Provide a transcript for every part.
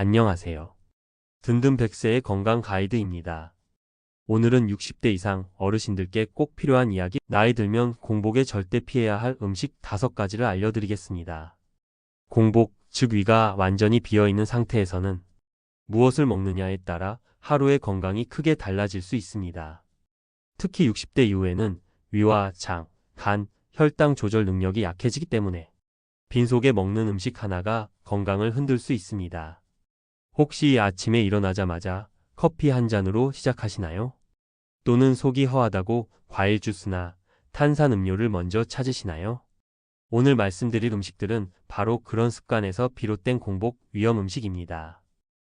안녕하세요. 든든 100세의 건강 가이드입니다. 오늘은 60대 이상 어르신들께 꼭 필요한 이야기, 나이 들면 공복에 절대 피해야 할 음식 5가지를 알려드리겠습니다. 공복, 즉 위가 완전히 비어있는 상태에서는 무엇을 먹느냐에 따라 하루의 건강이 크게 달라질 수 있습니다. 특히 60대 이후에는 위와 장, 간, 혈당 조절 능력이 약해지기 때문에 빈속에 먹는 음식 하나가 건강을 흔들 수 있습니다. 혹시 아침에 일어나자마자 커피 한 잔으로 시작하시나요? 또는 속이 허하다고 과일 주스나 탄산 음료를 먼저 찾으시나요? 오늘 말씀드릴 음식들은 바로 그런 습관에서 비롯된 공복 위험 음식입니다.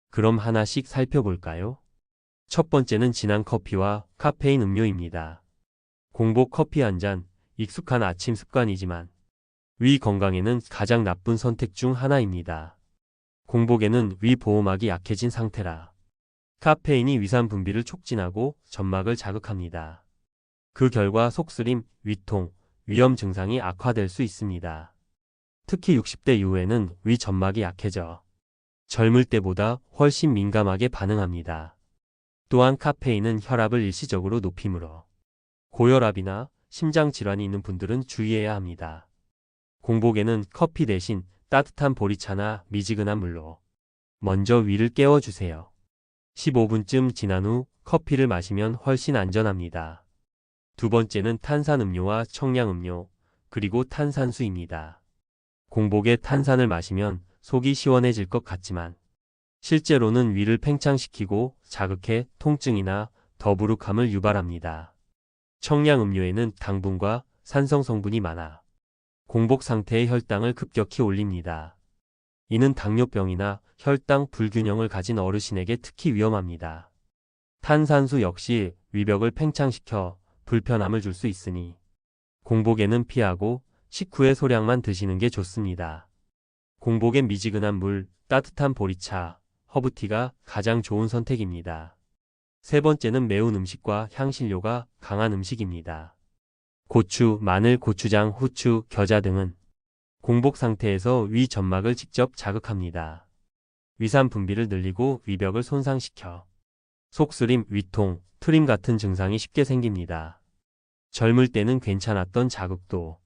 그럼 하나씩 살펴볼까요? 첫 번째는 진한 커피와 카페인 음료입니다. 공복 커피 한 잔, 익숙한 아침 습관이지만 위 건강에는 가장 나쁜 선택 중 하나입니다. 공복에는 위 보호막이 약해진 상태라 카페인이 위산 분비를 촉진하고 점막을 자극합니다. 그 결과 속쓰림, 위통, 위염 증상이 악화될 수 있습니다. 특히 60대 이후에는 위 점막이 약해져 젊을 때보다 훨씬 민감하게 반응합니다. 또한 카페인은 혈압을 일시적으로 높이므로 고혈압이나 심장 질환이 있는 분들은 주의해야 합니다. 공복에는 커피 대신 따뜻한 보리차나 미지근한 물로 먼저 위를 깨워주세요. 15분쯤 지난 후 커피를 마시면 훨씬 안전합니다. 두 번째는 탄산음료와 청량음료, 그리고 탄산수입니다. 공복에 탄산을 마시면 속이 시원해질 것 같지만 실제로는 위를 팽창시키고 자극해 통증이나 더부룩함을 유발합니다. 청량음료에는 당분과 산성 성분이 많아 공복 상태의 혈당을 급격히 올립니다. 이는 당뇨병이나 혈당 불균형을 가진 어르신에게 특히 위험합니다. 탄산수 역시 위벽을 팽창시켜 불편함을 줄 수 있으니 공복에는 피하고 식후에 소량만 드시는 게 좋습니다. 공복엔 미지근한 물, 따뜻한 보리차, 허브티가 가장 좋은 선택입니다. 세 번째는 매운 음식과 향신료가 강한 음식입니다. 고추, 마늘, 고추장, 후추, 겨자 등은 공복 상태에서 위 점막을 직접 자극합니다. 위산 분비를 늘리고 위벽을 손상시켜 속쓰림, 위통, 트림 같은 증상이 쉽게 생깁니다. 젊을 때는 괜찮았던 자극도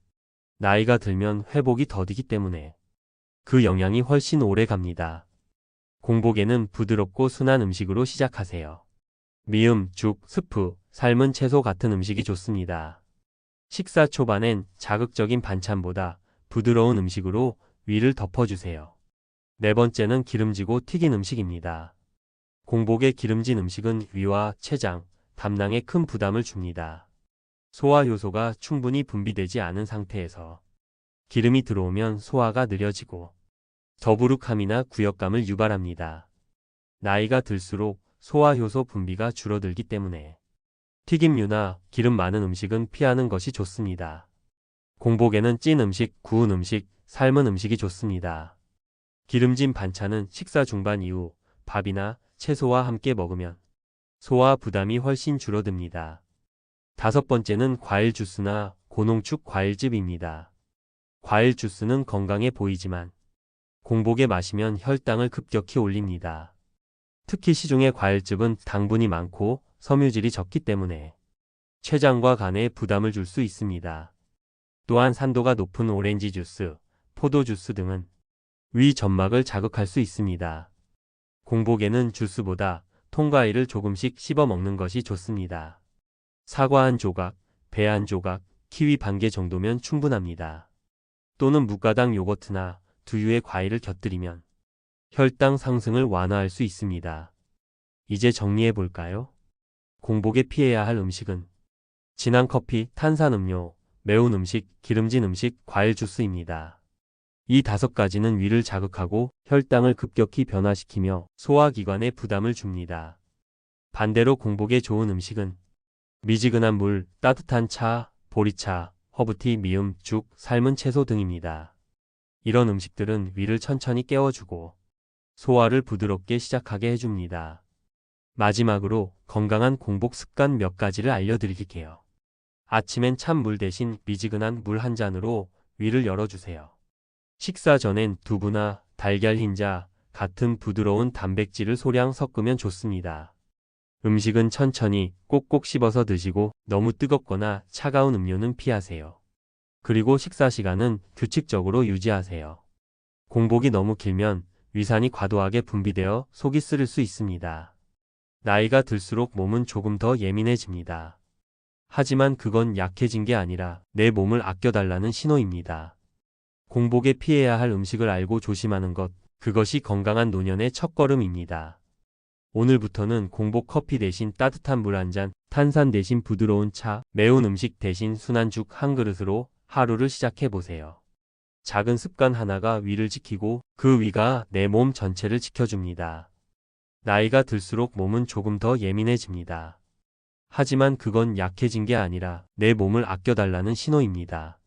나이가 들면 회복이 더디기 때문에 그 영향이 훨씬 오래 갑니다. 공복에는 부드럽고 순한 음식으로 시작하세요. 미음, 죽, 스프, 삶은 채소 같은 음식이 좋습니다. 식사 초반엔 자극적인 반찬보다 부드러운 음식으로 위를 덮어주세요. 네 번째는 기름지고 튀긴 음식입니다. 공복에 기름진 음식은 위와 췌장, 담낭에 큰 부담을 줍니다. 소화 효소가 충분히 분비되지 않은 상태에서 기름이 들어오면 소화가 느려지고 더부룩함이나 구역감을 유발합니다. 나이가 들수록 소화 효소 분비가 줄어들기 때문에 튀김류나 기름 많은 음식은 피하는 것이 좋습니다. 공복에는 찐 음식, 구운 음식, 삶은 음식이 좋습니다. 기름진 반찬은 식사 중반 이후 밥이나 채소와 함께 먹으면 소화 부담이 훨씬 줄어듭니다. 다섯 번째는 과일 주스나 고농축 과일즙입니다. 과일 주스는 건강해 보이지만 공복에 마시면 혈당을 급격히 올립니다. 특히 시중의 과일즙은 당분이 많고 섬유질이 적기 때문에 췌장과 간에 부담을 줄 수 있습니다. 또한 산도가 높은 오렌지 주스, 포도 주스 등은 위 점막을 자극할 수 있습니다. 공복에는 주스보다 통과일을 조금씩 씹어 먹는 것이 좋습니다. 사과 한 조각, 배 한 조각, 키위 반 개 정도면 충분합니다. 또는 무가당 요거트나 두유의 과일을 곁들이면 혈당 상승을 완화할 수 있습니다. 이제 정리해 볼까요? 공복에 피해야 할 음식은 진한 커피, 탄산음료, 매운 음식, 기름진 음식, 과일 주스입니다. 이 다섯 가지는 위를 자극하고 혈당을 급격히 변화시키며 소화기관에 부담을 줍니다. 반대로 공복에 좋은 음식은 미지근한 물, 따뜻한 차, 보리차, 허브티, 미음, 죽, 삶은 채소 등입니다. 이런 음식들은 위를 천천히 깨워주고 소화를 부드럽게 시작하게 해줍니다. 마지막으로 건강한 공복 습관 몇 가지를 알려드릴게요. 아침엔 찬물 대신 미지근한 물 한 잔으로 위를 열어주세요. 식사 전엔 두부나 달걀 흰자, 같은 부드러운 단백질을 소량 섞으면 좋습니다. 음식은 천천히 꼭꼭 씹어서 드시고 너무 뜨겁거나 차가운 음료는 피하세요. 그리고 식사 시간은 규칙적으로 유지하세요. 공복이 너무 길면 위산이 과도하게 분비되어 속이 쓰릴 수 있습니다. 나이가 들수록 몸은 조금 더 예민해집니다. 하지만 그건 약해진 게 아니라 내 몸을 아껴달라는 신호입니다. 공복에 피해야 할 음식을 알고 조심하는 것, 그것이 건강한 노년의 첫걸음입니다. 오늘부터는 공복 커피 대신 따뜻한 물 한 잔, 탄산 대신 부드러운 차, 매운 음식 대신 순한 죽 한 그릇으로 하루를 시작해 보세요. 작은 습관 하나가 위를 지키고 그 위가 내 몸 전체를 지켜줍니다. 나이가 들수록 몸은 조금 더 예민해집니다. 하지만 그건 약해진 게 아니라 내 몸을 아껴달라는 신호입니다.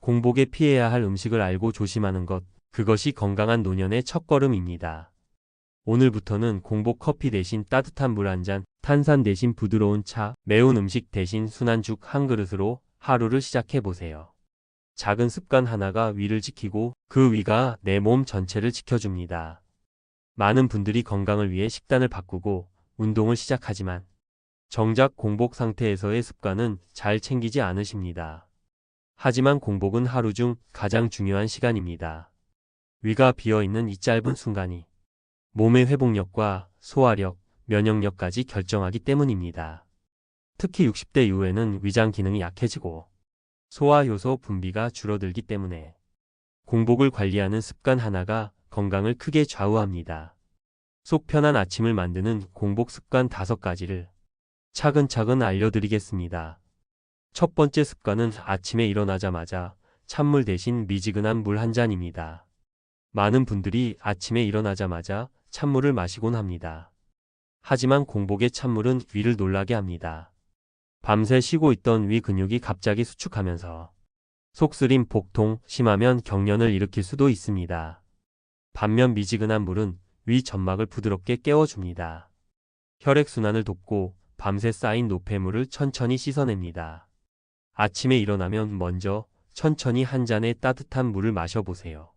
공복에 피해야 할 음식을 알고 조심하는 것, 그것이 건강한 노년의 첫걸음입니다. 오늘부터는 공복 커피 대신 따뜻한 물 한 잔, 탄산 대신 부드러운 차, 매운 음식 대신 순한 죽 한 그릇으로 하루를 시작해 보세요. 작은 습관 하나가 위를 지키고 그 위가 내 몸 전체를 지켜줍니다. 많은 분들이 건강을 위해 식단을 바꾸고 운동을 시작하지만 정작 공복 상태에서의 습관은 잘 챙기지 않으십니다. 하지만 공복은 하루 중 가장 중요한 시간입니다. 위가 비어 있는 이 짧은 순간이 몸의 회복력과 소화력, 면역력까지 결정하기 때문입니다. 특히 60대 이후에는 위장 기능이 약해지고 소화 효소 분비가 줄어들기 때문에 공복을 관리하는 습관 하나가 건강을 크게 좌우합니다. 속 편한 아침을 만드는 공복 습관 다섯 가지를 차근차근 알려드리겠습니다. 첫 번째 습관은 아침에 일어나자마자 찬물 대신 미지근한 물 한 잔입니다. 많은 분들이 아침에 일어나자마자 찬물을 마시곤 합니다. 하지만 공복의 찬물은 위를 놀라게 합니다. 밤새 쉬고 있던 위 근육이 갑자기 수축하면서 속쓰림, 복통, 심하면 경련을 일으킬 수도 있습니다. 반면 미지근한 물은 위 점막을 부드럽게 깨워줍니다. 혈액순환을 돕고 밤새 쌓인 노폐물을 천천히 씻어냅니다. 아침에 일어나면 먼저 천천히 한 잔의 따뜻한 물을 마셔보세요.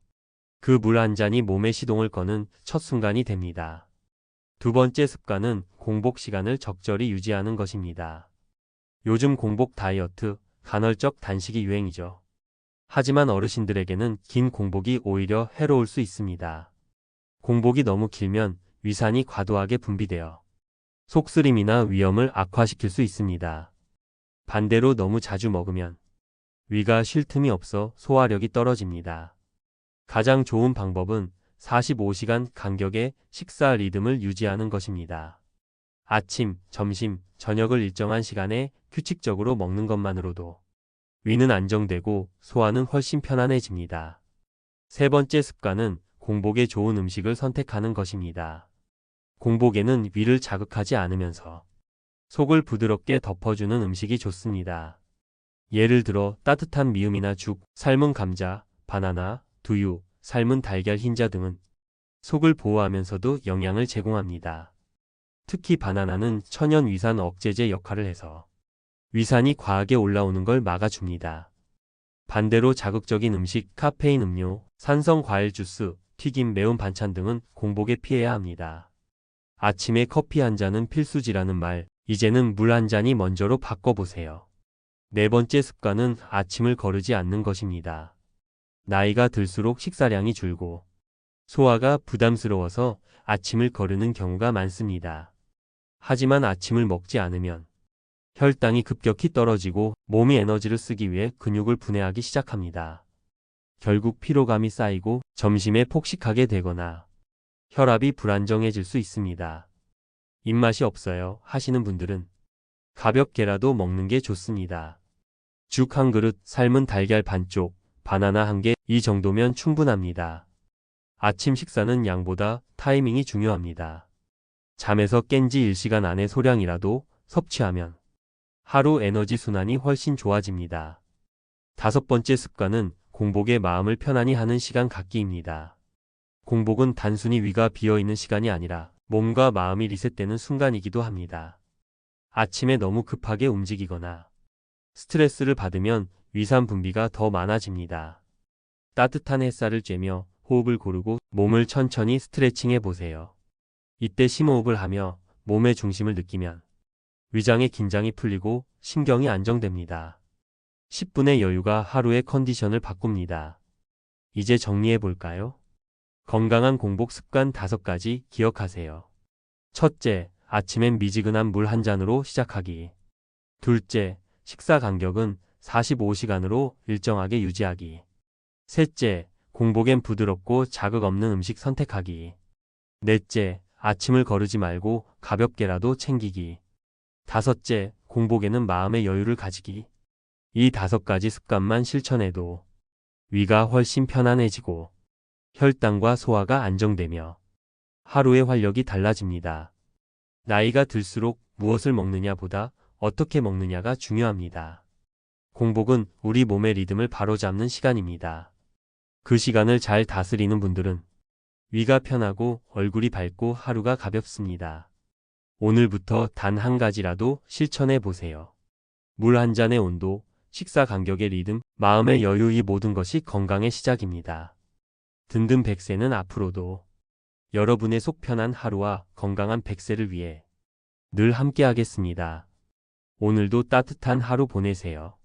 그 물 한 잔이 몸의 시동을 거는 첫 순간이 됩니다. 두 번째 습관은 공복 시간을 적절히 유지하는 것입니다. 요즘 공복 다이어트, 간헐적 단식이 유행이죠. 하지만 어르신들에게는 긴 공복이 오히려 해로울 수 있습니다. 공복이 너무 길면 위산이 과도하게 분비되어 속쓰림이나 위염을 악화시킬 수 있습니다. 반대로 너무 자주 먹으면 위가 쉴 틈이 없어 소화력이 떨어집니다. 가장 좋은 방법은 45시간 간격의 식사 리듬을 유지하는 것입니다. 아침, 점심, 저녁을 일정한 시간에 규칙적으로 먹는 것만으로도 위는 안정되고 소화는 훨씬 편안해집니다. 세 번째 습관은 공복에 좋은 음식을 선택하는 것입니다. 공복에는 위를 자극하지 않으면서 속을 부드럽게 덮어주는 음식이 좋습니다. 예를 들어 따뜻한 미음이나 죽, 삶은 감자, 바나나, 두유, 삶은 달걀 흰자 등은 속을 보호하면서도 영양을 제공합니다. 특히 바나나는 천연 위산 억제제 역할을 해서 위산이 과하게 올라오는 걸 막아줍니다. 반대로 자극적인 음식, 카페인 음료, 산성 과일 주스, 튀김, 매운 반찬 등은 공복에 피해야 합니다. 아침에 커피 한 잔은 필수지라는 말, 이제는 물 한 잔이 먼저로 바꿔보세요. 네 번째 습관은 아침을 거르지 않는 것입니다. 나이가 들수록 식사량이 줄고 소화가 부담스러워서 아침을 거르는 경우가 많습니다. 하지만 아침을 먹지 않으면 혈당이 급격히 떨어지고 몸이 에너지를 쓰기 위해 근육을 분해하기 시작합니다. 결국 피로감이 쌓이고 점심에 폭식하게 되거나 혈압이 불안정해질 수 있습니다. 입맛이 없어요 하시는 분들은 가볍게라도 먹는 게 좋습니다. 죽 한 그릇, 삶은 달걀 반쪽, 바나나 한 개, 이 정도면 충분합니다. 아침 식사는 양보다 타이밍이 중요합니다. 잠에서 깬 지 1시간 안에 소량이라도 섭취하면 하루 에너지 순환이 훨씬 좋아집니다. 다섯 번째 습관은 공복에 마음을 편안히 하는 시간 갖기입니다. 공복은 단순히 위가 비어 있는 시간이 아니라 몸과 마음이 리셋되는 순간이기도 합니다. 아침에 너무 급하게 움직이거나 스트레스를 받으면 위산 분비가 더 많아집니다. 따뜻한 햇살을 쬐며 호흡을 고르고 몸을 천천히 스트레칭해 보세요. 이때 심호흡을 하며 몸의 중심을 느끼면 위장의 긴장이 풀리고 신경이 안정됩니다. 10분의 여유가 하루의 컨디션을 바꿉니다. 이제 정리해 볼까요? 건강한 공복 습관 5가지 기억하세요. 첫째, 아침엔 미지근한 물 한 잔으로 시작하기. 둘째, 식사 간격은 45시간으로 일정하게 유지하기. 셋째, 공복엔 부드럽고 자극 없는 음식 선택하기. 넷째, 아침을 거르지 말고 가볍게라도 챙기기. 다섯째, 공복에는 마음의 여유를 가지기. 이 다섯 가지 습관만 실천해도 위가 훨씬 편안해지고 혈당과 소화가 안정되며 하루의 활력이 달라집니다. 나이가 들수록 무엇을 먹느냐보다 어떻게 먹느냐가 중요합니다. 공복은 우리 몸의 리듬을 바로잡는 시간입니다. 그 시간을 잘 다스리는 분들은 위가 편하고 얼굴이 밝고 하루가 가볍습니다. 오늘부터 단 한 가지라도 실천해 보세요. 물 한 잔의 온도, 식사 간격의 리듬, 마음의 여유 이 모든 것이 건강의 시작입니다. 든든 백세는 앞으로도 여러분의 속 편한 하루와 건강한 백세를 위해 늘 함께 하겠습니다. 오늘도 따뜻한 하루 보내세요.